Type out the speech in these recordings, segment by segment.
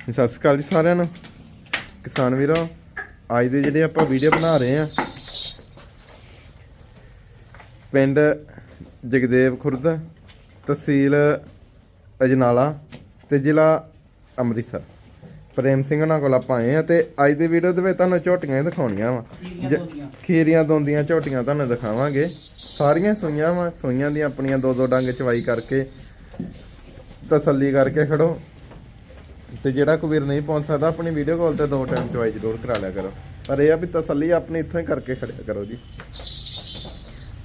ਸਤਿ ਸ਼੍ਰੀ ਅਕਾਲ ਜੀ ਸਾਰਿਆਂ ਨੂੰ। ਕਿਸਾਨ ਵੀਰੋ ਅੱਜ ਦੇ ਜਿਹੜੇ ਆਪਾਂ ਵੀਡੀਓ ਬਣਾ ਰਹੇ ਆ ਪਿੰਡ ਜਗਦੇਵ ਖੁਰਦ ਤਹਿਸੀਲ ਅਜਨਾਲਾ ਤੇ ਜ਼ਿਲ੍ਹਾ ਅੰਮ੍ਰਿਤਸਰ। ਪ੍ਰੇਮ ਸਿੰਘ ਉਹਨਾਂ ਕੋਲ ਆਪਾਂ ਆਏ ਆ ਤੇ ਅੱਜ ਦੀ ਵੀਡੀਓ ਦੇ ਵਿੱਚ ਤੁਹਾਨੂੰ ਝੋਟੀਆਂ ਹੀ ਦਿਖਾਉਣੀਆਂ ਵਾ। ਖੀਰੀਆਂ ਦੋਂਦੀਆਂ ਝੋਟੀਆਂ ਤੁਹਾਨੂੰ ਦਿਖਾਵਾਂਗੇ। ਸਾਰੀਆਂ ਸੂਈਆਂ ਵਾ ਸੂਈਆਂ ਦੀਆਂ ਆਪਣੀਆਂ ਦੋ ਦੋ ਡੰਗ ਚਵਾਈ ਕਰਕੇ ਤਸੱਲੀ ਕਰਕੇ ਖੜੋ। ਤੇ ਜਿਹੜਾ ਕੋਈ ਵੀਰ ਨਹੀਂ ਪਹੁੰਚ ਸਕਦਾ ਆਪਣੀ ਵੀਡੀਓ ਕਾਲ ਤੇ ਦੋ ਟਾਈਮ ਚਵਾਈ ਜ਼ਰੂਰ ਕਰਾ ਲਿਆ ਕਰੋ। ਪਰ ਇਹ ਆ ਵੀ ਤਸੱਲੀ ਆਪਣੀ ਇੱਥੋਂ ਹੀ ਕਰਕੇ ਖੜਿਆ ਕਰੋ ਜੀ।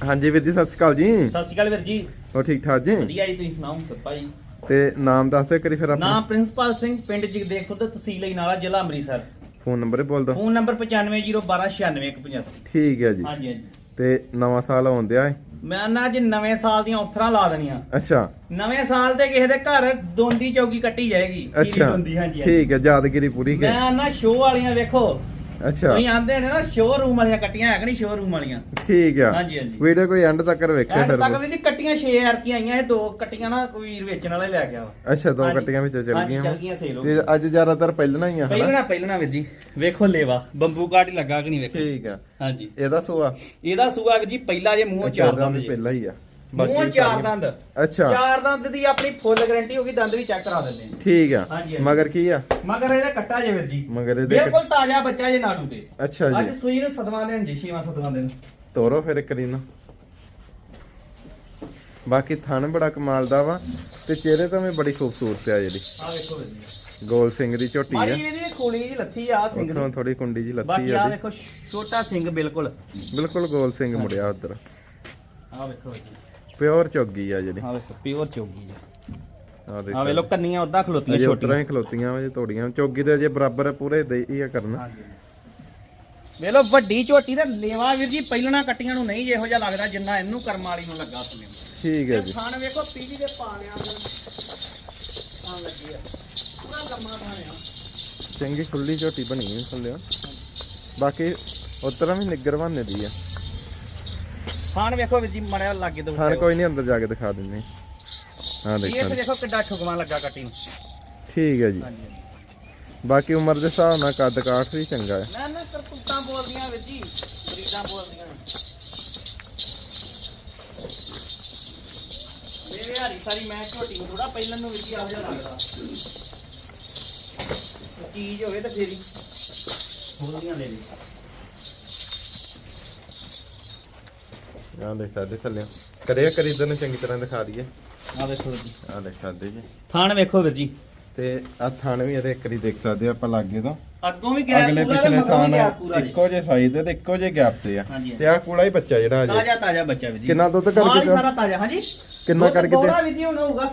ਹਾਂਜੀ ਵੀਰ ਜੀ ਸਤਿ ਸ਼੍ਰੀ ਅਕਾਲ ਜੀ। ਸਤਿ ਸ਼੍ਰੀ ਅਕਾਲ ਵੀਰ ਜੀ। ਹੋ ਠੀਕ ਠਾਕ ਜੀ? ਵਧੀਆ ਜੀ ਤੁਸੀਂ ਸੁਣਾਓ ਸੱਪਾ ਜੀ? ਤੇ ਨਾਮ ਦੱਸ ਦਿਓ ਕਰੀ ਫਿਰ ਆਪਣਾ। ਨਾਮ ਪ੍ਰਿੰਸੀਪਲ ਸਿੰਘ ਪਿੰਡ ਜਗਦੇਵ ਖੁਰਦ ਤਹਿਸੀਲ ਇਨਾਲਾ ਜ਼ਿਲ੍ਹਾ ਅੰਮ੍ਰਿਤਸਰ। ਫੋਨ ਨੰਬਰ ਬੋਲ ਦਿਓ ਫੋਨ ਨੰਬਰ 9501296185 ਠੀਕ ਹੈ ਜੀ। ਹਾਂਜੀ ਹਾਂਜੀ। ਤੇ ਨਵਾਂ ਸਾਲ ਆਉਣ ਦਿਆ ਹੈ। ਮੈਂ ਨਾ ਅੱਜ ਨਵੇਂ ਸਾਲ ਦੀਆਂ ਆਫਰਾਂ ਲਾ ਦੇਣੀਆਂ। ਅੱਛਾ। ਨਵੇਂ ਸਾਲ ਤੇ ਕਿਸੇ ਦੇ ਘਰ ਦੋਂਦੀ ਚੌਕੀ ਕੱਟੀ ਜਾਏਗੀ। ਖੀਰੀ ਅੱਛਾ। ਦੋਂਦੀ ਹਾਂਜੀ ਹਾਂਜੀ। ਠੀਕ ਹੈ ਯਾਦਗਿਰੀ ਪੂਰੀ ਕੇ ਮੈਂ ਨਾ ਸ਼ੋਅ ਵਾਲੀਆਂ ਵੇਖੋ। ਅੱਛਾ। ਤੁਸੀਂ ਆਂਦੇ ਨੇ ਨਾ ਸ਼ੋਅਰੂਮ ਵਾਲੀਆਂ ਕੱਟੀਆਂ ਹੈ ਕਿ ਨਹੀਂ ਸ਼ੋਅਰੂਮ ਵਾਲੀਆਂ? ਠੀਕ ਆ। ਹਾਂਜੀ, ਹਾਂਜੀ। ਵੀਡੀਓ ਕੋਈ ਐਂਡ ਤੱਕ ਵੇਖਿਆ ਫਿਰ ਤੱਕ ਵੀ ਜੀ ਕੱਟੀਆਂ 6000 ਕੀ ਆਈਆਂ ਇਹ ਦੋ ਕੱਟੀਆਂ ਨਾ ਕੋਈ ਵੀਰ ਵੇਚਣ ਵਾਲੇ ਲੈ ਗਿਆ ਵਾ ਅੱਛਾ ਦੋ ਹਾਂਜੀ। ਕੱਟੀਆਂ ਵਿੱਚੋਂ ਚੱਲ ਹਾਂਜੀ, ਗਈਆਂ। ਚੱਲ ਗਈਆਂ ਸੇਲ ਹੋ ਤੇ ਅੱਜ ਜ਼ਿਆਦਾਤਰ ਪਹਿਲਾਂ ਹੀ ਆ ਹਨਾ? ਪਹਿਲਣਾ ਪਹਿਲਣਾ ਵੀਰ ਜੀ। ਵੇਖੋ ਲੇਵਾ ਬੰਬੂ ਕਾਟ ਹੀ ਲੱਗਾ ਕਿ ਨਹੀਂ ਵੇਖੋ? ਠੀਕ ਆ। ਹਾਂਜੀ। ਇਹਦਾ ਸੂਆ? ਇਹਦਾ ਸੂਆ ਵੀਰ ਜੀ ਪਹਿਲਾ ਜੇ ਮੂੰਹ ਚਾਰ ਦੰਦ ਜੀ। ਪਹਿਲਾਂ ਹੀ ਆ। ਮੂੰਹ ਚਾਰ ਦੰਦ। ਅੱਛਾ। ਚਾਰ ਦੰਦ ਦੀ ਆਪਣੀ ਫੁੱਲ ਗਾਰੰਟੀ ਹੋਗੀ ਦੰਦ ਵੀ ਚੈੱਕ ਕਰਾ ਦਿੰਦੇ ਆ ਠੀਕ ਆ। ਹਾਂਜੀ, ਹਾਂਜੀ। ਮਗਰ ਕੀ ਆ? ਮਗਰ ਇਹਦਾ ਕੱਟਾ ਜੇ ਵੀਰ ਜੀ। ਮਗਰ ਇਹਦੇ ਬਿਲਕੁਲ ਤਾਜ਼ਾ ਬੱਚਾ ਜੇ ਨਾੜੂ ਤੇ। ਅੱਛਾ ਅੱਜ ਜੀ ਸੂਈ ਨੂੰ ਸਦਵਾਂ ਦੇਣ ਜੀ ਛੇਵਾਂ ਸਦਵਾਂ ਦੇਣ ਤੋਰੋ ਫਿਰ ਇੱਕ ਰੀ ਨਾ ਬਾਕੀ ਥਣ ਬੜਾ ਕਮਾਲ ਦਾ ਵਾ ਤੇ ਚਿਹਰੇ ਤੋਂ ਵੀ ਬੜੀ ਖੂਬਸੂਰਤ ਆ ਜਿਹੜੀ ਆ ਵੇਖੋ ਵੀਰ ਜੀ। ਗੋਲ ਸਿੰਘ ਦੀ ਝੋਟੀ ਆ। ਮਾੜੀ ਇਹਦੀ ਖੋਲੀ ਜੀ ਲੱਥੀ ਆ ਸਿੰਘ ਉੱਥੋਂ ਦੀ ਥੋੜੀ ਕੁੰਡੀ ਜੀ ਲੱਤੀ ਬਾਕੀ ਆ ਆ ਵੇਖੋ ਛੋਟਾ ਸਿੰਘ ਬਿਲਕੁਲ। ਬਿਲਕੁਲ ਗੋਲ ਸਿੰਘ ਮੁੜਿਆ ਉਧਰ। ਆ ਵੇਖੋ ਵੀਰ ਜੀ। ਪਿਓਰ ਚੌਗੀ ਆ ਜਿਹੜੀ। ਆ ਵੇਖੋ ਪਿਓਰ ਚੋਗੀ ਜੀ ਆ ਦੇਖ ਆ ਵੇਲੋ ਕੰਨੀਆਂ ਉਦਾਂ ਖਲੋਤੀਆਂ ਅਜੇ ਛੋਟੀਆਂ। ਉਤਰਾਂ ਹੀ ਖਲੋਤੀਆਂ ਵਾ ਜੇ ਤੋੜੀਆਂ। ਚੌਗੀ ਦੇ ਅਜੇ ਬਰਾਬਰ ਪੂਰੇ ਦੇ ਹੀ ਆ ਕਰਨਾ। ਹਾਂਜੀ। ਵੇਲੋ ਵੱਡੀ ਝੋਟੀ ਤੇ ਲੇਵਾ ਵੀਰ ਜੀ ਪਹਿਲਣਾ ਕੱਟੀਆਂ ਨੂੰ ਨਹੀਂ ਜਿਹੋ ਜਿਹਾ ਲੱਗਦਾ ਜਿੰਨਾ ਇਹਨੂੰ ਕਰਮ ਵਾਲੀ ਨੂੰ ਲੱਗਾ ਸੁਣੇ ਠੀਕ ਹੈ ਤੇ ਜੀ। ਥਾਣ ਵੇਖੋ ਪੀੜੀ ਦੇ ਪਾਲਿਆਂ ਦੇ ਥਾਣ ਲੱਗੀ ਆ। ਪੂਰਾ ਲੰਮਾ ਥਾਣ ਆ ਚੰਗੀ ਖੁੱਲੀ ਝੋਟੀ ਬਣੀ ਹੈ ਥੱਲੇ। ਬਾਕੀ ਉਤਰਾਂ ਵੀ ਨਿੱਗਰ ਬਹਾਨੇ ਦੀ ਆ। ਥਾਣ ਵੇਖੋ ਵੀਰ ਜੀ ਮੜਿਆ ਲੱਗੇ ਦੋ ਹਾਂ ਕੋਈ ਨਹੀਂ ਅੰਦਰ ਜਾ ਕੇ ਦਿਖਾ ਦਿੰਦੇ ਹਾਂ। ਇਹ ਤੇ ਦੇਖੋ ਦੇਖੋ ਕਿੱਡਾ ਠੁਕਮਾ ਲੱਗਾ ਕੱਟੀ ਨੂੰ। ਠੀਕ ਹੈ ਜੀ। ਬਾਕੀ ਉਮਰ ਦੇ ਹਿਸਾਬ ਨਾਲ ਕੱਦ ਕਾਠ ਵੀ ਚੰਗਾ ਹੈ। ਮੈਂ ਨਾ ਕਰਤੂਤਾਂ ਬੋਲਦੀਆਂ ਵੀਰ ਜੀ ਬਰੀਦਾਂ ਬੋਲਦੀਆਂ ਮੇਰੇ ਹਾਰੀ ਸਾਰੀ ਮੈਂ ਝੋਟੀ ਨੂੰ ਥੋੜਾ ਪਹਿਲਾਂ ਨੂੰ ਵੀਰ ਜੀ ਆਹ ਜਿਹਾ ਲੱਗਦਾ। ਚੀਜ਼ ਹੋਵੇ ਤਾਂ ਫੇਰ ਬੋਲਦੀਆਂ ਲੈ ਲਈ ਆਹ ਦੇਖ ਸਕਦੇ ਥੱਲੇ ਕਰਿਆ ਕਰੀ ਇਧਰ ਨੂੰ ਚੰਗੀ ਤਰ੍ਹਾਂ ਦਿਖਾ ਦਈਏ। ਆ ਵੀਰ ਜੀ। ਆਹ ਦੇਖ ਸਕਦੇ ਜੀ। ਥਾਣ ਵੇਖੋ ਵੀਰ ਜੀ। ਤੇ ਆ ਥਣ ਵੀ ਇਹਦੇ ਇੱਕ ਵਾਰੀ ਦੇਖ ਸਕਦੇ ਆ ਆਪਾਂ ਲਾਗੇ ਤੋਂ। ਅੱਗੋਂ ਵੀ ਗਿਆ ਅਗਲੇ ਪੂਰਾ ਤੇ ਪਿਛਲੇ ਥਣ ਇੱਕੋ ਜੇ ਸਾਈਜ਼ ਤੇ ਤੇ ਇੱਕੋ ਜੇ ਗੈਪ ਤੇ ਆ। ਤੇ ਆ ਕੂਲਾ ਹੀ ਬੱਚਾ ਜਿਹੜਾ ਅਜੇ ਤਾਜ਼ਾ ਤਾਜ਼ਾ ਬੱਚਾ ਵੀਰ ਜੀ। ਕਿੰਨਾ ਦੁੱਧ ਕਰਕੇ? ਸਾਰਾ ਤਾਜ਼ਾ। ਹਾਂਜੀ। ਕਿੰਨਾ ਕਰਕੇ? ਬੋਰਾ ਵੀਰ ਜੀ ਹੁਣ ਹੋਊਗਾ।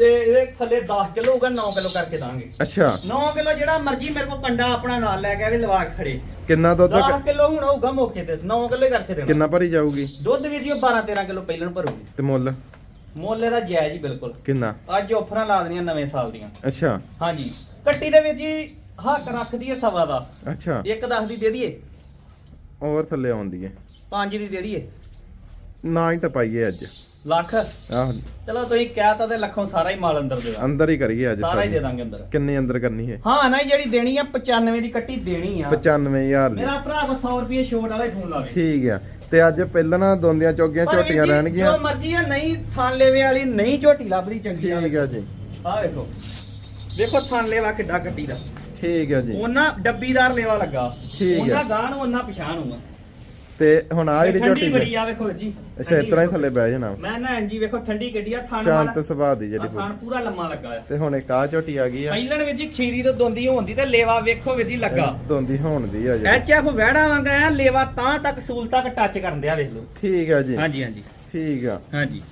ਤੇ ਇਹਦੇ ਥੱਲੇ 10 ਕਿਲੋ ਹੋਊਗਾ 9 ਕਿਲੋ ਕਰਕੇ ਦਾਂਗੇ। ਅੱਛਾ। 9 ਕਿਲੋ ਜਿਹੜਾ ਮਰਜ਼ੀ ਮੇਰੇ ਕੋਲ ਕੰਡਾ ਆਪਣਾ ਨਾਲ ਲੈ ਕੇ ਆਵੇ ਲਵਾ ਕੇ ਖੜੇ। ਕਿੰਨਾ ਦੁੱਧ 10 ਕਿਲੋ ਹੁਣ ਹੋਊਗਾ ਮੌਕੇ ਤੇ 9 ਕਿਲੋ ਹੀ ਕਰਕੇ ਦੇਣਾ। ਕਿੰਨਾ ਭਰੀ ਜਾਊਗੀ? ਦੁੱਧ ਵੀਰ ਜੀ 12 13 ਕਿਲੋ ਪਹਿਲਾਂ ਭਰੂਗੀ। ਤੇ ਮੁੱਲ? ਮੁੱਲ ਇਹਦਾ ਜਾਇਜ਼ ਹੀ ਬਿਲਕੁਲ। ਕਿੰਨਾ? ਅੱਜ ਆਫਰਾਂ ਲਾ ਦੇਣੀਆਂ ਨਵੇਂ ਸਾਲ ਦੀਆਂ। ਅੱਛਾ। ਹਾਂਜੀ। ਕੱਟੀ ਦੇ ਵਿੱਚ ਜੀ ਹੱਕ ਰੱਖਦੀ ਹੈ ਸਵਾ ਦਾ। ਅੱਛਾ। ਇੱਕ 10 ਦੀ ਦੇ ਦਈਏ। ਹੋਰ ਥੱਲੇ ਆਉਂਦੀ ਹੈ। 5 ਦੀ ਦੇ ਦਈਏ। ਨਾ ਹੀ ਟਪਾਈਏ ਅੱਜ। ਲੱਖ। ਆਹ। ਚਲੋ ਤੁਸੀਂ ਕਹਿਤਾ ਤੇ ਲੱਖੋਂ ਸਾਰਾ ਹੀ ਮਾਲ ਅੰਦਰ ਦੇ ਦਾਂਗੇ। ਅੰਦਰ ਹੀ ਕਰੀਏ ਅੱਜ ਸਾਰਾ ਹੀ ਦੇ ਦਾਂਗੇ ਅੰਦਰ। ਕਿੰਨੇ ਅੰਦਰ ਕਰਨੀ ਹੈ? ਹਾਂ ਨਾ ਜਿਹੜੀ ਦੇਣੀ ਆ 95 ਦੀ ਕੱਟੀ ਦੇਣੀ ਆ। 95000 ਦੀ। ਮੇਰਾ ਭਰਾ ਕੋ 100 ਰੁਪਏ ਛੋਟ ਵਾਲਾ ਹੀ ਫੋਨ ਲਾਵੇ ਠੀਕ ਆ। ਤੇ ਅੱਜ ਪਹਿਲਾਂ ਨਾ ਦੋਂਦੀਆਂ ਚੌਗੀਆਂ ਪਰ ਵੀਰ ਝੋਟੀਆਂ ਜੀ, ਰਹਿਣਗੀਆਂ। ਜੋ ਮਰਜ਼ੀ ਆ ਨਹੀਂ ਲੇਵੇ ਵਾਲੀ ਨਹੀਂ ਝੋਟੀ ਲੱਭਦੀ ਚੰਗੀ ਠੀਕ ਆ ਜੀ। ਆ ਵੇਖੋ। ਵੇਖੋ ਥਾਨ ਲੇਵਾ ਕਿੱਡਾ ਕੱਟੀ ਦਾ। ਠੀਕ ਆ ਜੀ। ਉਹਨਾਂ ਡੱਬੀਦਾਰ ਲੇਵਾ ਲੱਗਾ। ਠੀਕ ਆ। ਉਹਨਾਂ ਗਾਂ ਨੂੰ ਉਹਨਾਂ ਪਛਾਣ ਹੋਊਗਾ। ਤੇ ਹੁਣ ਆ ਜਿਹੜੀ ਠੰਡੀ ਝੋਟੀ ਬੜੀ ਆ ਵੇਖੋ ਜੀ। ਅੱਛਾ ਇਸ ਤਰ੍ਹਾਂ ਹੀ ਥੱਲੇ ਬਹਿ ਜਾਣਾ। ਮੈਂ ਨਾ ਇੰਜੀ ਵੇਖੋ ਠੰਡੀ ਗੱਡੀ ਆ ਥਾਨ ਸ਼ਾਂਤ ਸੁਭਾਅ ਦੀ ਜਿਹੜੀ ਥਾਨ ਪੂਰਾ ਲੰਮਾ ਲੱਗਾ ਆ ਤੇ ਹੁਣ ਇੱਕ ਆ ਝੋਟੀ ਆ ਗਈ ਆ। ਪਹਿਲਣ ਵਿੱਚ ਖੀਰੀ ਤੋਂ ਦੋਂਦੀ ਹੁੰਦੀ ਤੇ ਲੇਵਾ ਵੇਖੋ ਵਿੱਚ ਹੀ ਲੱਗਾ। ਦੋਂਦੀ ਹੋਣ ਦੀ ਆ ਜਿਹੜੀ। ਐਚ ਐਫ ਵਹਿੜਾ ਵਾਂਗਾ ਆ ਲੇਵਾ ਤਾਂ ਤੱਕ ਸੂਲ ਤੱਕ ਟੱਚ ਕਰਨ ਦਿਆ ਵੇਖ ਲਓ। ਠੀਕ ਆ ਜੀ। ਹਾਂਜੀ ਹਾਂਜੀ। ਠੀਕ ਆ। ਹਾਂਜੀ।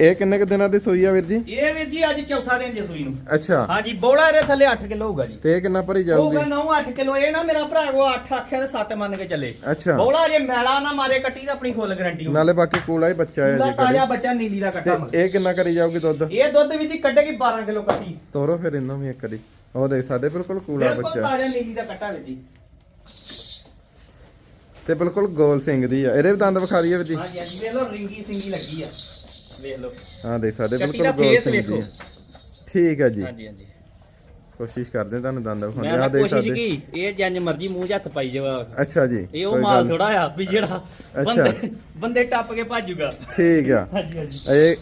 ਇਹ ਕਿੰਨੇ ਕੁ ਦਿਨਾਂ ਦੀ ਸੂਈ ਆ ਵੀਰ ਜੀ? ਇਹ ਵੀਰ ਜੀ ਅੱਜ ਚੌਥਾ ਦਿਨ ਜੇ ਸੂਈ ਨੂੰ। ਅੱਛਾ। ਹਾਂਜੀ ਬੋਲਾ ਇਹਦੇ ਥੱਲੇ 8 ਕਿਲੋ ਹੋਊਗਾ ਜੀ। ਤੇ ਇਹ ਕਿੰਨਾ ਭਰੀ ਜਾਊਗੀ? ਹੋਊਗਾ 9 8 ਕਿਲੋ। ਇਹ ਨਾ ਮੇਰਾ ਭਰਾ ਕੋ 8 ਆਖਿਆ ਤੇ 7 ਮੰਨ ਕੇ ਚੱਲੇ। ਅੱਛਾ। ਬੋਲਾ ਜੇ ਮੈਲਾ ਨਾ ਮਾਰੇ ਕੱਟੀ ਤਾਂ ਆਪਣੀ ਫੁੱਲ ਗਾਰੰਟੀ ਹੋਊਗੀ। ਨਾਲੇ ਬਾਕੀ ਕੂਲਾ ਹੀ ਬੱਚਾ ਹੈ ਜੀ ਤਾਜ਼ਾ ਕਰੀ ਬੱਚਾ ਨੀਲੀ ਦਾ ਤੇ ਕੱਟਾ ਮਗਰ। ਇਹ ਕਿੰਨਾ ਕਰੀ ਜਾਊਗੀ ਦੁੱਧ? ਇਹ ਦੁੱਧ ਵਿੱਚ ਹੀ ਕੱਢੇਗੀ 12 ਕਿਲੋ ਕੱਟੀ। ਤੋਰੋ ਫਿਰ ਇਹਨਾਂ ਵੀ ਇੱਕ ਵਾਰੀ। ਉਹ ਦੇਖ ਸਾਡੇ ਬਿਲਕੁਲ ਕੂਲਾ ਬਿਲਕੁਲ ਬੱਚਾ। ਤਾਜ਼ਾ ਨੀਲੀ ਦਾ ਕੱਟਾ ਵਿੱਚ ਜੀ। ਤੇ ਬਿਲਕੁਲ ਗੋਲ ਸਿੰਘ ਦੀ ਆ। ਇਹਦੇ ਵੀ ਦੰਦ ਵਿਖਾ ਦਈਏ ਵੀਰ ਜੀ। ਹਾਂਜੀ ਹਾਂਜੀ ਵੇਖ ਲਓ ਰਿੰਗੀ ਸਿੰਗੀ ਲੱਗੀ ਆ। ਵੇਖ ਲਓ। ਹਾਂ ਦੇਖ ਸਾਡੇ ਕੱਟੀ ਬਿਲਕੁਲ ਗੋਲ ਸਿੰਘ ਠੀਕ ਆ ਜੀ। ਹਾਂਜੀ ਹਾਂਜੀ। ਕੋਸ਼ਿਸ਼ ਕਰਦੇ ਤੁਹਾਨੂੰ ਦੰਦ ਵਿਖਾਉਂਦੇ ਆ ਦੇਖ ਕੋਸ਼ਿਸ਼ ਸਕਦੇ। ਕੀ ਇਹ ਜੰਜ ਮਰਜ਼ੀ ਮੂੰਹ 'ਚ ਹੱਥ ਪਾਈ ਜਾਵਾ। ਅੱਛਾ ਜੀ ਇਹ ਉਹ ਮਾਲ ਥੋੜਾ ਆ ਵੀ ਜਿਹੜਾ ਬੰਦੇ ਬੰਦੇ ਟੱਪ ਕੇ ਭੱਜੂਗਾ। ਠੀਕ ਆ। ਹਾਂਜੀ ਹਾਂਜੀ। ਇਹ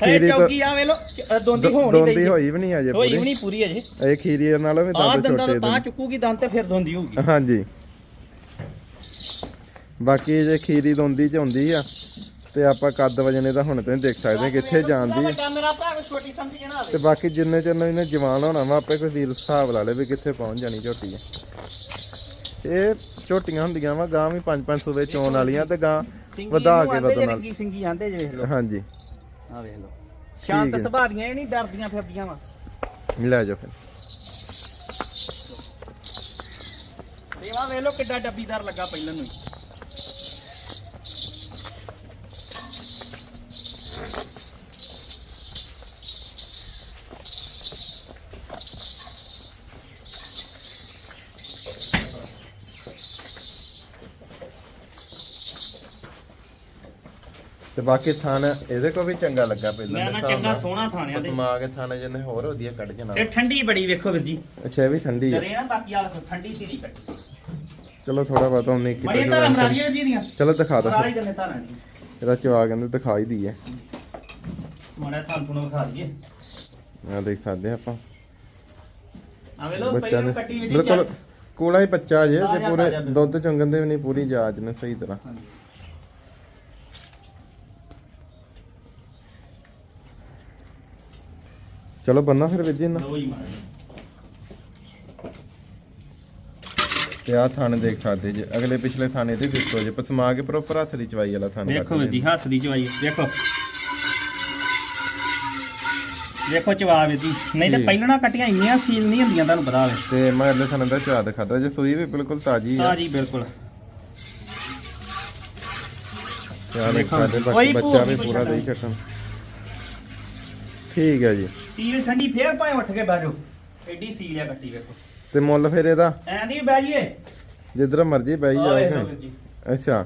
ਤਾਂ- ਚੌਕੀ ਆ ਵੇਲੋ ਦੋਂਦੀ ਹੋਣੀ ਦੋਂਦੀ ਹੋਈ ਵੀ ਨਹੀਂ ਅਜੇ ਹੋਈ ਵੀ ਪੂਰੀ ਨਹੀਂ ਪੂਰੀ ਅਜੇ। ਇਹ ਖੀਰੀ ਨਾਲੋਂ ਵੀ ਦੰਦ ਛੋਟੇ ਤੋਂ ਚੁੱਕੂਗੀ ਦੰਦ ਤੇ ਫਿਰ ਦੋਂਦੀ ਹੋਊਗੀ। ਹਾਂਜੀ। ਬਾਕੀ ਜੇ ਖੀਰੀ ਦੋਂਦੀ ਚ ਹੁੰਦੀ ਆ ਤੇ ਆਪਾਂ ਕੱਦ ਵਜਨੇ ਦਾ ਹੁਣ ਤੁਸੀਂ ਦੇਖ ਸਕਦੇ ਕਿੱਥੇ ਜਾਂਦੀ ਆ ਵੱਡਾ ਮੇਰਾ ਭਰਾ ਛੋਟੀ ਸਮਝ ਜਣਾ ਤੇ ਬਾਕੀ ਜਿੰਨੇ ਚਿਰ ਨੂੰ ਇਹਨੇ ਜਵਾਨ ਹੋਣਾ ਵਾ ਆਪੇ ਕੋਈ ਵੀਰ ਹਿਸਾਬ ਲਾ ਲੇ ਵੀ ਕਿੱਥੇ ਪਹੁੰਚ ਜਾਣੀ ਝੋਟੀ। ਇਹ ਝੋਟੀਆਂ ਹੁੰਦੀਆਂ ਵਾ ਗਾਂ ਵੀ 5-5 ਸੂਵੇ ਚੋਣ ਵਾਲੀਆਂ ਤੇ ਗਾਂ ਵਧਾ ਕੇ ਵਧਣ ਨਾਲ ਰੰਗੀ ਸਿੰਗੀ ਜਾਂਦੇ ਜੇ ਵੇਖ ਲਓ। ਹਾਂਜੀ। ਆ ਵੇਖ ਲਓ। ਸ਼ਾਂਤ ਹੈ। ਸੁਭਾਅ ਦੀਆਂ ਇਹ ਨਹੀਂ ਡਰਦੀਆਂ ਫਿਰਦੀਆਂ ਵਾ। ਲੈ ਜਾਓ ਫਿਰ। ਦੇਵਾ ਵੇਖ ਲਓ ਕਿੱਡਾ ਡੱਬੀਦਾਰ ਲੱਗਾ ਪਹਿਲਾਂ ਨੂੰ ਹੀ। ਬਾਕੀ ਥਣ ਇਹਦੇ ਕੋ ਵੀ ਚੰਗਾ ਲੱਗਾ ਪਹਿਲਾਂ ਮੈਂ ਨਾ ਚੰਗਾ। ਸੋਹਣਾ ਥਾਣਿਆਂ ਦੇ ਸਮਾ ਕੇ ਥਣ ਜਿਹਨੇ ਹੋਰ ਵਧੀਆ ਕੱਢ ਜਾਣਾ ਇਹ ਠੰਡੀ ਬੜੀ ਵੇਖੋ ਵੀਰ ਜੀ। ਅੱਛਾ ਇਹ ਵੀ ਠੰਡੀ ਆ। ਕਰੇ ਨਾ ਬਾਕੀ ਆ ਠੰਡੀ ਸੀ ਨਹੀਂ ਕੱਟੀ ਚਲੋ ਥੋੜਾ ਬਹੁਤ ਉਹਨੇ ਬੜੀ ਕੀਤਾ ਧਰਮ ਰਾਜੀਆਂ ਜੀ ਦੀਆਂ। ਚਲੋ ਦਿਖਾ ਦੋ ਰਾਜ ਦੇ ਧਾਰਾਂ ਜੀ। ਇਹਦਾ ਚਵਾ ਕਹਿੰਦੇ ਦਿਖਾ ਹੀ ਦਈਏ ਮਾੜਾ ਥਾਂ ਤੁਹਾਨੂੰ ਖਾ ਦਈਏ। ਆ ਦੇਖ ਸਕਦੇ ਆ ਆਪਾਂ। ਆ ਵੇ ਲੋ ਬੱਚਾ ਪਹਿਲਾਂ ਨੇ ਕੱਟੀ ਵਿੱਚ ਬਿਲਕੁਲ ਕੋਲਾ ਹੀ ਬੱਚਾ ਜੇ ਤੇ ਪੂਰੇ। ਦੁੱਧ ਚੰਗਣ ਦੇ ਵੀ ਨਹੀਂ ਪੂਰੀ ਜਾਚ ਨੇ ਸਹੀ ਤਰ੍ਹਾਂ। ਚਲੋ ਬੰਨਾ ਫਿਰ ਵੀਰ ਜੀ ਨਾ ਜੀ। ਤੇ ਆ ਥਾਣੇ ਦੇਖ ਸਕਦੇ ਜੇ ਅਗਲੇ ਪਿਛਲੇ ਥਾਣੇ ਦੇ ਦਿੱਤੋ ਜੇ ਪਸਮਾ ਕੇ ਪ੍ਰੋਪਰ ਹੱਥ ਦੀ ਚਵਾਈ ਵਾਲਾ ਥਾਣਾ ਵੀਰ ਜੀ ਹੱਥ ਦੀ ਚਵਾਈ ਵੇਖੋ ਵੇਖੋ ਚਵਾ ਵੀਰ ਜੀ ਨਹੀਂ ਤੇ। ਪਹਿਲਣਾ ਕੱਟੀਆਂ ਇੰਨੀਆਂ ਸੀਲ ਨਹੀਂ ਹੁੰਦੀਆਂ ਤੁਹਾਨੂੰ ਪਤਾ ਹੋਵੇ। ਤੇ ਮੈਂ ਅਗਲੇ ਥਾਣੇ ਦਾ ਚਵਾ ਦਿਖਾਦਾ ਜੇ ਸੂਈ ਵੀ ਬਿਲਕੁਲ ਤਾਜੀ ਹਾਂ ਜੀ ਬਿਲਕੁਲ। ਦੇਖ ਦੇਖੋ, ਭੂਰ ਬੱਚਾ ਵੀ ਪੂਰਾ ਛੱਡਣਾ। ਦੇਈ ਛੱਟਣ ਠੀਕ ਹੈ ਜੀ। ਸੀਲ ਠੰਡੀ ਫੇਰ ਭਾਵੇਂ ਉੱਠ ਕੇ ਬਹਿ ਜਾਓ। ਐਡੀ ਸੀਲ ਆ ਕੱਟੀ ਵੇਖੋ। ਤੇ ਮੁੱਲ ਫਿਰ ਇਹਦਾ? ਐਂ ਦੀ ਬਹਿ ਜੀਏ ਜਿੱਧਰ ਮਰਜ਼ੀ ਬਈ ਆ ਵੇਖੋ ਜਾਓ ਵੀਰ ਜੀ। ਅੱਛਾ।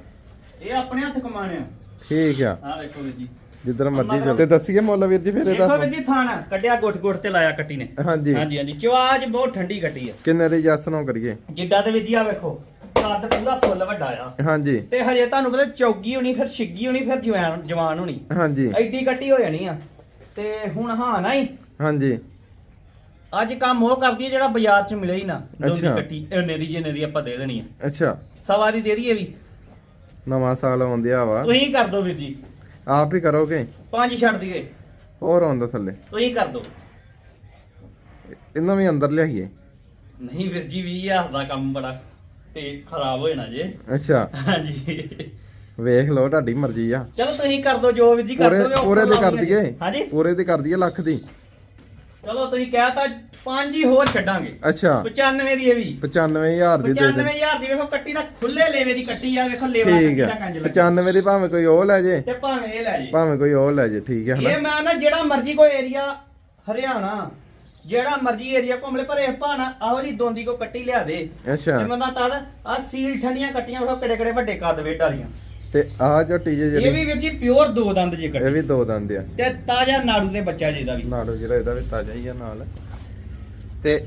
ਇਹ ਆਪਣੇ ਹੱਥ ਕਮਾਣੇ ਆ। ਠੀਕ ਆ। ਆ ਵੇਖੋ ਵੀਰ ਜੀ। ਜਿੱਧਰ ਮਰਜ਼ੀ ਜਾਓ। ਤੇ ਦੱਸੀਏ ਮੁੱਲ ਵੀਰ ਜੀ ਫਿਰ ਦੇਖੋ ਇਹਦਾ ਵੀਰ ਜੀ ਥਾਣਾ। ਕੱਢਿਆ ਗੁੱਟ ਗੁੱਟ ਤੇ ਲਾਇਆ ਕੱਟੀ ਨੇ। ਹਾਂਜੀ। ਹਾਂਜੀ ਹਾਂਜੀ। ਚਵਾਜ ਬਹੁਤ ਠੰਡੀ ਕੱਟੀ ਆ। ਕਿੰਨੇ ਦੀ ਜੱਸ ਨੂੰ ਕਰੀਏ? ਜਿੱਡਾ ਵਿੱਚ ਹੀ ਆ ਵੇਖੋ। ਕੱਦ ਪੂਰਾ ਫੁੱਲ ਵੱਡਾ ਆ। ਹਾਂਜੀ। ਤੇ ਹਜੇ ਤੁਹਾਨੂੰ ਪਤਾ ਚੌਗੀ ਹੋਣੀ ਫਿਰ ਛਿੱਗੀ ਹੋਣੀ ਫਿਰ ਜਵਾਨ ਜਵਾਨ ਹੋਣੀ। ਹਾਂਜੀ। ਐਡੀ ਕੱਟੀ ਹੋ ਜਾਣੀ ਆ। ਤੇ ਹੁਣ ਹਾਂ ਨਾ ਹੀ ਹਾਂਜੀ। ਅੱਜ ਕੰਮ ਉਹ ਕਰਦੀ ਹੈ ਜਿਹੜਾ ਬਾਜ਼ਾਰ 'ਚ ਮਿਲੇ ਹੀ ਨਾ ਦੋਂਦੀ ਅੱਛਾ। ਕੱਟੀ ਇੰਨੇ ਦੀ ਜਿੰਨੇ ਦੀ ਆਪਾਂ ਦੇ ਦੇਣੀ ਆ। ਅੱਛਾ। ਸਵਾ ਦੀ ਦੇ ਦਈਏ ਵੀ। ਨਵਾਂ ਸਾਲ ਆਉਂਦਿਆ ਵਾ। ਤੁਸੀਂ ਕਰ ਦਿਓ ਵੀਰ ਜੀ। ਆਪ ਹੀ ਕਰੋਗੇ? ਪੰਜ ਛੱਡ ਦਈਏ। ਹੋਰ ਆਉਂਦਾ ਥੱਲੇ। ਤੁਸੀਂ ਕਰ ਦਿਓ ਇਹਨਾਂ ਵੀ ਅੰਦਰ ਲਿਆਈਏ। ਨਹੀਂ ਵੀਰ ਜੀ 20000 ਦਾ ਕੰਮ ਬੜਾ ਤੇ ਖਰਾਬ ਹੋ ਜਾਣਾ ਜੇ। ਅੱਛਾ। ਹਾਂਜੀ। ਵੇਖ ਲਓ ਤੁਹਾਡੀ ਮਰਜ਼ੀ ਆ। ਚਲੋ ਤੁਸੀਂ ਕਰ ਦਿਓ ਜੋ ਵੀਰ ਜੀ ਕਰ ਪੂਰੇ ਦਿਓ ਪੂਰੇ ਦੇ ਕਰ ਦਈਏ। ਹਾਂਜੀ। ਪੂਰੇ ਦੇ ਕਰ ਦਈਏ ਲੱਖ ਦੀ। ਚਲੋ ਤੁਸੀਂ ਕਹਿਤਾ ਪੰਜ ਹੀ ਹੋਰ ਛੱਡਾਂਗੇ। ਅੱਛਾ। 95 ਦੀ ਇਹ ਵੀ। 95000 ਦੀ ਦੇ ਦੇ। 95000 ਦੀ ਵੇਖੋ ਕੱਟੀ ਦਾ ਖੁੱਲੇ ਲੇਵੇ ਦੀ ਕੱਟੀ ਆ ਵੇਖੋ ਲੇਵਾ ਠੀਕ ਆ। ਦਾ ਕੰਜ ਲੱਗਾ। 95 ਦੀ ਭਾਵੇਂ ਕੋਈ ਉਹ ਲੈ ਜੇ। ਤੇ ਭਾਵੇਂ ਇਹ ਲੈ ਜੀ। ਭਾਵੇਂ ਕੋਈ ਉਹ ਲੈ ਜੇ ਠੀਕ ਹੈ ਇਹ ਹਨਾ ਮੈਂ ਨਾ ਜਿਹੜਾ ਮਰਜ਼ੀ ਕੋਈ ਏਰੀਆ ਹਰਿਆਣਾ ਜਿਹੜਾ ਮਰਜ਼ੀ ਏਰੀਆ ਘੁੰਮਲੇ ਪਰ ਇਹ ਭਾਣਾ ਆਹੋ ਜੀ ਦੋਂਦੀ ਕੋ ਕੱਟੀ ਲਿਆ ਦੇ। ਅੱਛਾ। ਤੇ ਮੈਂ ਨਾ ਤਾਂ ਆ ਸੀਲ ਠੰਡੀਆਂ ਕੱਟੀਆਂ ਵੇਖੋ ਕਿਹੜੇ ਕਿਹੜੇ ਵੱਡੇ ਕੱਦ ਵੇਡ ਵਾਲੀਆਂ। ਤੇ ਆਹ ਝੋਟੀ ਜੇ ਇਹ ਜਿਹੜੀ ਵੀ ਵੀਰ ਜੀ ਪਿਓਰ ਦੋ ਦੰਦ ਜੇ ਇਹ ਕੱਟੀ ਵੀ ਦੋ ਦੰਦ ਆ। ਤੇ ਤਾਜ਼ਾ ਨਾੜੂ ਦੇ ਬੱਚਾ ਜੀ ਦਾ ਵੀ। ਨਾੜੋ ਜਿਹੜਾ ਇਹਦਾ ਵੀ ਤਾਜ਼ਾ ਹੀ ਆ ਨਾਲ। ਤੇ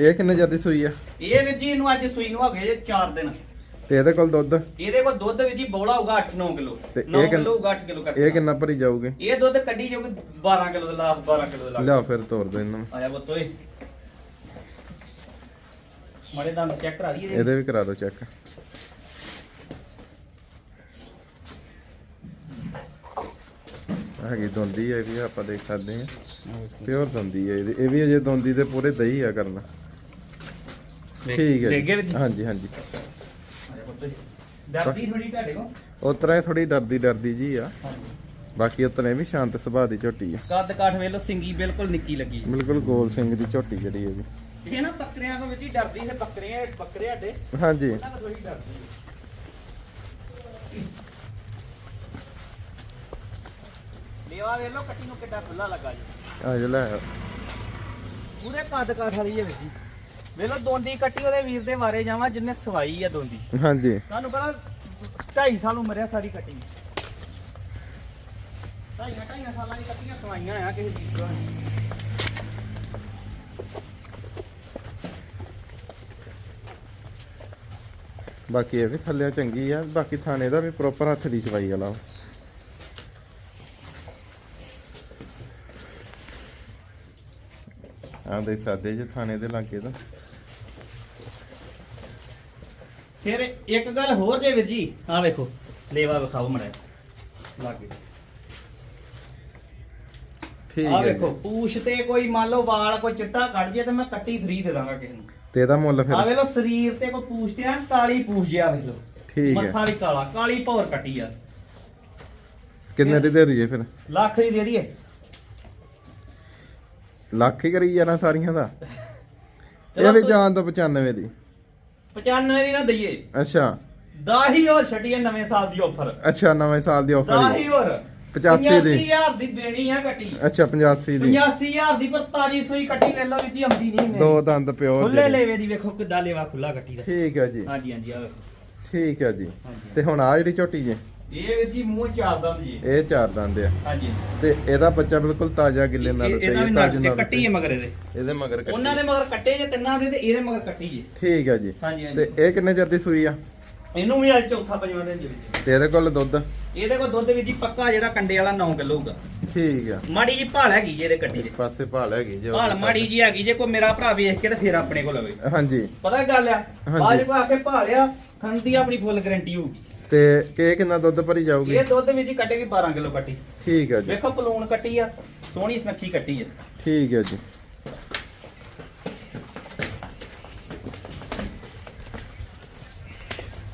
ਇਹ ਕਿੰਨੇ ਜਲਦੀ ਸੂਈ ਆ? ਇਹ ਵੀਰ ਜੀ ਇਹਨੂੰ ਅੱਜ ਸੂਈ ਨੂੰ ਹੋ ਗਏ 4 ਦਿਨ। ਤੇ ਇਹਦੇ ਕੋਲ ਦੁੱਧ? ਇਹਦੇ ਕੋਲ ਦੁੱਧ ਵਿੱਚ ਹੀ ਬੋਲਾ ਹੋਊਗਾ 8-9 ਕਿਲੋ। ਤੇ 9 ਇਹ ਕਿੰਨ- ਕਿਲੋ ਹੋਊਗਾ 8 ਕਿਲੋ ਕਰਕੇ ਇਹ ਕਿੰਨਾ ਭਰੀ ਜਾਊਗੇ? ਇਹ ਦੁੱਧ ਕੱਢੀ ਜਾਊਗੀ 12 ਕਿਲੋ ਦਾ ਲਾਸ 12 ਕਿਲੋ ਦਾ ਲਿਆ ਫਿਰ ਤੋਰ ਦੋ ਇਹਨਾਂ। ਨੂੰ ਆਇਆ ਬੋਤੋਏ ਮਾੜੇ ਦੰਦ ਚੈੱਕ ਕਰਾ ਦਈਏ ਇਹਦੇ ਵੀ ਕਰਾ ਦਿਓ ਚੈੱਕ। ਹੈਗੀ ਦੋਂਦੀ ਹੈ ਵੀ ਆਪਾਂ ਦੇਖ ਸਕਦੇ ਹਾਂ। ਪਿਓਰ ਦੋਂਦੀ ਹੈ ਇਹਦੀ। ਇਹ ਵੀ ਅਜੇ ਦੋਂਦੀ ਦੇ ਪੂਰੇ ਦਹੀਂ ਆ ਕਰਨਾ। ਠੀਕ ਹੈ ਜੀ। ਹਾਂਜੀ ਹਾਂਜੀ। ਡਰਦੀ ਥੋੜੀ ਤੁਹਾਡੇ ਕੋ ਉਸ ਤਰ੍ਹਾਂ ਥੋੜੀ ਡਰਦੀ ਡਰਦੀ ਜੀ ਆ। ਬਾਕੀ ਉਤਨੇ ਵੀ ਸ਼ਾਂਤ ਸੁਭਾਅ ਦੀ ਝੋਟੀ ਆ। ਕੱਦ ਕਾਠ ਵੇਲੋ ਸਿੰਗੀ ਬਿਲਕੁਲ ਨਿੱਕੀ ਲੱਗੀ ਬਿਲਕੁਲ ਗੋਲ ਸਿੰਘ ਦੀ ਝੋਟੀ ਜਿਹੜੀ ਹੈ ਜੀ। ਇਹ ਨਾ ਬੱਕਰਿਆਂ ਤੋਂ ਵਿੱਚ ਹੀ ਡਰਦੀ ਹੈ ਬੱਕਰੇ ਬੱਕਰੇ ਸਾਡੇ ਹਾਂਜੀ। ਉਹਨਾਂ ਤੋਂ ਥੋੜੀ ਡਰਦੀ। ਆ ਵੇਖ ਆ ਪੂਰੇ ਕੱਦ ਕਾਠ ਵਾਲੀ ਹੈ ਵੀਰ ਜੀ। ਵੇਖ ਦੋਂਦੀ ਕੱਟੀ ਉਹਦੇ ਵੀਰ ਦੇ ਮਾਰੇ ਜਾਵਾਂ ਜਿੰਨੇ ਸਵਾਈ ਆ ਦੋਂਦੀ। ਹਾਂਜੀ। ਤੁਹਾਨੂੰ ਪਤਾ 2.5 ਸਾਲ ਉਮਰ ਹੈ ਸਾਰੀ ਕੱਟੀ ਢਾਈਆਂ ਢਾਈਆਂ ਸਾਲਾਂ ਦੀ ਕੱਟੀਆਂ ਸਵਾਈਆਂ ਆ ਕਿਸੇ ਚੀਜ਼ ਤੋਂ। ਬਾਕੀ ਇਹ ਵੀ ਥੱਲੇ ਚੰਗੀ ਆ ਬਾਕੀ ਥਾਣੇ ਦਾ ਵੀ ਪ੍ਰੋਪਰ ਹੱਥ ਦੀ ਚਵਾਈ ਵਾਲਾ ਵਾ। ਆਹ ਦੇ ਸਾਦੇ ਜੇ ਥਾਣੇ ਦੇ ਲਾਗੇ ਦਾ। ਫਿਰ ਇੱਕ ਗੱਲ ਹੋਰ ਜੇ ਵੀਰ ਜੀ ਆ ਵੇਖੋ ਲੇਵਾ ਵਿਖਾਓ ਮੜਾ ਲਾਗੇ। ਠੀਕ ਆ ਹੈ ਵੇਖੋ। ਪੂਛ ਤੇ ਕੋਈ ਮੰਨ ਲਓ ਵਾਲ ਕੋਈ ਚਿੱਟਾ ਕੱਢ ਜੇ ਤੇ ਮੈਂ ਕੱਟੀ ਫਰੀ ਦੇ ਦਾਂਗਾ ਕਿਸੇ ਨੂੰ। ਤੇ ਇਹਦਾ ਮੁੱਲ ਆ ਫਿਰ ਵੇਖ ਲਓ ਸਰੀਰ ਤੇ ਕੋਈ ਪੂਛ ਤੇ ਆ ਕਾਲੀ ਪੂਛ ਜਿਆ ਵੇਖ ਲਓ। ਠੀਕ ਹੈ। ਮੱਥਾ ਵੀ ਕਾਲਾ ਕਾਲੀ ਭੌਰ ਕੱਟੀ ਆ। ਕਿੰਨੇ ਦੀ ਦੇ ਰਹੀਏ ਫਿਰ? ਲੱਖ ਦੀ ਦੇ ਦਈਏ। ਲੱਖ ਹੀ ਕਰੀ ਜਾਣਾ ਸਾਰੀਆਂ ਦਾ। ਇਹ ਵੀ ਜਾਣ ਤੋਂ 95 ਦੀ। 95 ਦੀ ਨਾ ਦਈਏ। ਅੱਛਾ। 10 ਹੀ ਹੋਰ ਛੱਡੀਏ ਨਵੇਂ ਸਾਲ ਦੀ ਆਫਰ ਅੱਛਾ ਨਵੇਂ ਸਾਲ ਦੀ 10 ਆਫਰ ਹੀ ਹੋਰ। 85 ਦੀ। 85000 ਦੀ ਦੇਣੀ ਆ ਕੱਟੀ ਅੱਛਾ 85 ਦੀ। 85000 ਦੀ ਪਰ ਤਾਜੀ ਸੂਈ ਕੱਟੀ ਲੈ ਲਓ ਜੀ ਆਉਂਦੀ ਨਹੀਂ ਨੇ ਦੋ ਦੰਦ ਪਿਓਰ ਖੁੱਲੇ ਲੇਵੇ ਦੀ ਵੇਖੋ ਕਿੱਡਾ ਲੇਵਾ ਖੁੱਲਾ ਕੱਟੀ ਦਾ। ਠੀਕ ਹੈ ਜੀ। ਹਾਂਜੀ ਹਾਂਜੀ ਆ ਵੇਖੋ। ਠੀਕ ਹੈ ਜੀ। ਤੇ ਹੁਣ ਆ ਜਿਹੜੀ ਝੋਟੀ ਜੇ। ਇਹ ਵੀਰ ਜੀ ਮੂੰਹ ਜੀ। ਇਹ ਚਾਰ ਦੰਦ ਆ। ਹਾਂਜੀ। ਤੇ ਇਹਦਾ ਬੱਚਾ ਬਿਲਕੁਲ ਤਾਜ਼ਾ ਗਿੱਲੇ ਨਾਲ ਤੇ ਇਹਦਾ ਵੀ ਤਾਜ਼ੇ ਨਾਲ ਕੱਟੀ ਹੈ ਮਗਰ ਇਹਦੇ। ਇਹਦੇ ਮਗਰ ਕੱਟੀ। ਉਹਨਾਂ ਦੇ ਮਗਰ ਕੱਟੇ ਜੇ ਤਿੰਨਾਂ ਦੇ ਤੇ ਇਹਦੇ ਮਗਰ ਕੱਟੀ ਜੇ। ਠੀਕ ਹੈ ਜੀ। ਤੇ ਇਹ ਕਿੰਨੇ ਚਿਰ ਦੀ ਸੂਈ ਆ? ਇਹਨੂੰ ਵੀ ਅੱਜ ਚੌਥਾ ਪੰਜਵਾਂ ਦਿਨ ਜੀ ਤੇ ਇਹਦੇ ਕੋਲ ਦੁੱਧ? ਇਹਦੇ ਕੋਲ ਦੁੱਧ ਵੀ ਜੀ ਪੱਕਾ ਜਿਹੜਾ ਕੰਡੇ ਵਾਲਾ 9 ਕਿਲੋ ਹੋਊਗਾ। ਠੀਕ ਆ। ਮਾੜੀ ਜੀ ਭਾਲ ਹੈਗੀ ਜੇ ਇਹਦੇ ਕੱਟੀ ਦੇ। ਪਾਸੇ ਭਾਲ ਹੈਗੀ ਜੇ। ਭਾਲ ਮਾੜੀ ਜੀ ਹੈਗੀ ਜੇ ਕੋਈ ਮੇਰਾ ਭਰਾ ਵੇਖ ਕੇ ਤੇ ਫੇਰ ਆਪਣੇ ਕੋਲ ਲਵੇ ਹਾਂਜੀ। ਪਤਾ ਗੱਲ ਆ? ਕੋ ਆ ਕੇ ਭਾਲਿਆ ਥਣ ਦੀ ਆਪਣੀ ਫੁੱਲ ਗਾਰੰਟੀ ਹੋਊਗੀ। ਤੇ ਕਿ ਕਿੰਨਾ ਦੁੱਧ ਭਰੀ ਜਾਊਗੀ? ਇਹ ਦੁੱਧ ਵਿੱਚ ਹੀ ਕੱਢੇਗੀ 12 ਕਿਲੋ ਕੱਟੀ। ਠੀਕ ਹੈ ਜੀ। ਵੇਖੋ ਪਲੂਣ ਕੱਟੀ ਆ ਸੋਹਣੀ ਸੁਨੱਖੀ ਕੱਟੀ ਆ। ਠੀਕ ਹੈ ਜੀ।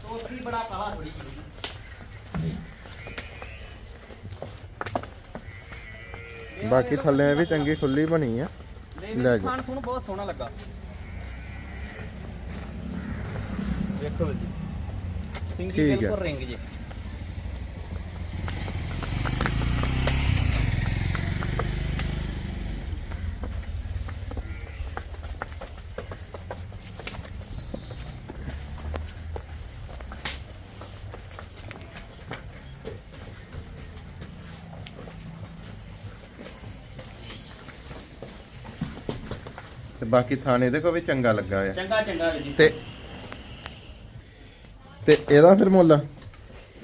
ਦੋਸਤੀ ਬੜਾ ਕਾਲਾ ਥੋੜੀ ਬਾਕੀ ਥੱਲੇ ਵੀ ਚੰਗੀ ਖੁੱਲੀ ਬਣੀ ਆ। ਲੈ ਲੈ ਜੀ। ਖਾਣ ਤੁਹਾਨੂੰ ਬਹੁਤ ਸੋਹਣਾ ਲੱਗਾ। ਵੇਖੋ ਜੀ। ਸਿੰਗੀ ਠੀਕ ਹੈ। ਬਿਲਕੁਲ ਰਿੰਗ ਜੀ। ਤੇ ਬਾਕੀ ਥਾਣੇ ਦੇ ਕੋ ਵੀ ਚੰਗਾ ਲੱਗਾ ਆ। ਚੰਗਾ ਚੰਗਾ ਵੀਰ ਜੀ। ਤੇ ਤੇ ਇਹਦਾ ਫਿਰ ਮੁੱਲ?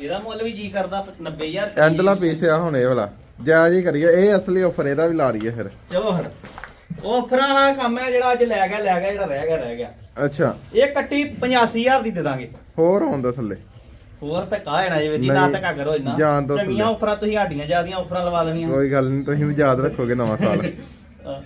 ਇਹਦਾ ਮੁੱਲ ਵੀ ਜੀ ਕਰਦਾ 90000 ਐਂਡਲਾ ਪੀਸ ਆ ਹੁਣ ਇਹ ਵਾਲਾ। ਜਾਇਜ਼ ਹੀ ਕਰੀਏ ਇਹ ਅਸਲੀ ਆਫਰ ਇਹਦਾ ਵੀ ਲਾ ਲਈਏ ਫਿਰ। ਚਲੋ ਫਿਰ। ਆਫਰਾਂ ਵਾਲਾ ਕੰਮ ਹੈ ਜਿਹੜਾ ਅੱਜ ਲੈ ਗਿਆ ਲੈ ਗਿਆ ਜਿਹੜਾ ਰਹਿ ਗਿਆ ਰਹਿ ਗਿਆ। ਅੱਛਾ। ਇਹ ਕੱਟੀ 85000 ਦੀ ਦੇ ਦਾਂਗੇ। ਹੋਰ ਆਉਣ ਦੋ ਥੱਲੇ। ਹੋਰ ਧੱਕਾ ਹੈ ਨਾ ਜੀ ਜੀ ਨਾ ਨਹੀਂ, ਧੱਕਾ ਕਰੋ ਇੰਨਾ। ਜਾਣ ਦਿਓ ਚੰਗੀਆਂ ਥੱਲੇ। ਆਫਰਾਂ ਤੁਸੀਂ ਸਾਡੀਆਂ ਜਿਆਦੀਆਂ ਆਫਰਾਂ ਲਵਾ ਦੇਣੀਆਂ। ਕੋਈ ਗੱਲ ਨਹੀਂ ਤੁਸੀਂ ਵੀ ਯਾਦ ਰੱਖੋਗੇ ਨਵਾਂ ਸਾਲ। ਚਲੋ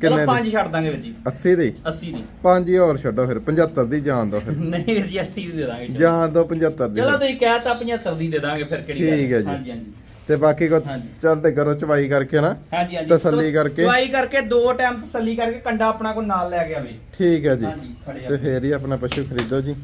ਕਿੰਨੇ ਦੀ? ਪੰਜ ਛੱਡ ਦਾਂਗੇ ਵੀਰ ਜੀ 80 ਦੀ 80 ਦੀ ਪੰਜ ਹੀ ਹੋਰ ਛੱਡੋ ਫਿਰ 75 ਦੀ ਜਾਣ ਦੋ ਫਿਰ ਨਹੀਂ ਵੀਰ ਜੀ 80 ਦੀ ਦੇ ਦਾਂਗੇ ਚਲੋ। ਜਾਣ ਦੋ 75 ਦੀ ਚਲੋ ਫਿਰ। ਤੁਸੀਂ ਕਹਿਤਾ 75 ਦੀ ਦੇ ਦਾਂਗੇ ਫਿਰ ਕਿਹੜੀ ਗੱਲ ਠੀਕ ਹੈ ਜੀ। ਹਾਂਜੀ ਹਾਂਜੀ ਤੇ ਬਾਕੀ ਕੋ ਹਾਂਜੀ। ਚੱਲ ਤੇ ਕਰੋ ਚਵਾਈ ਕਰਕੇ ਨਾ ਹਾਂਜੀ ਹਾਂਜੀ ਤਸੱਲੀ ਕਰਕੇ। ਚੁਆਈ ਕਰਕੇ ਦੋ ਟਾਈਮ ਤਸੱਲੀ ਕਰਕੇ ਕੰਡਾ ਆਪਣਾ ਕੋ ਨਾਲ ਲੈ ਕੇ ਆਵੇ ਠੀਕ ਹੈ ਜੀ ਹਾਂਜੀ ਤੇ ਫੇਰ ਹੀ ਆਪਣਾ ਪਸ਼ੂ ਖਰੀਦੋ ਜੀ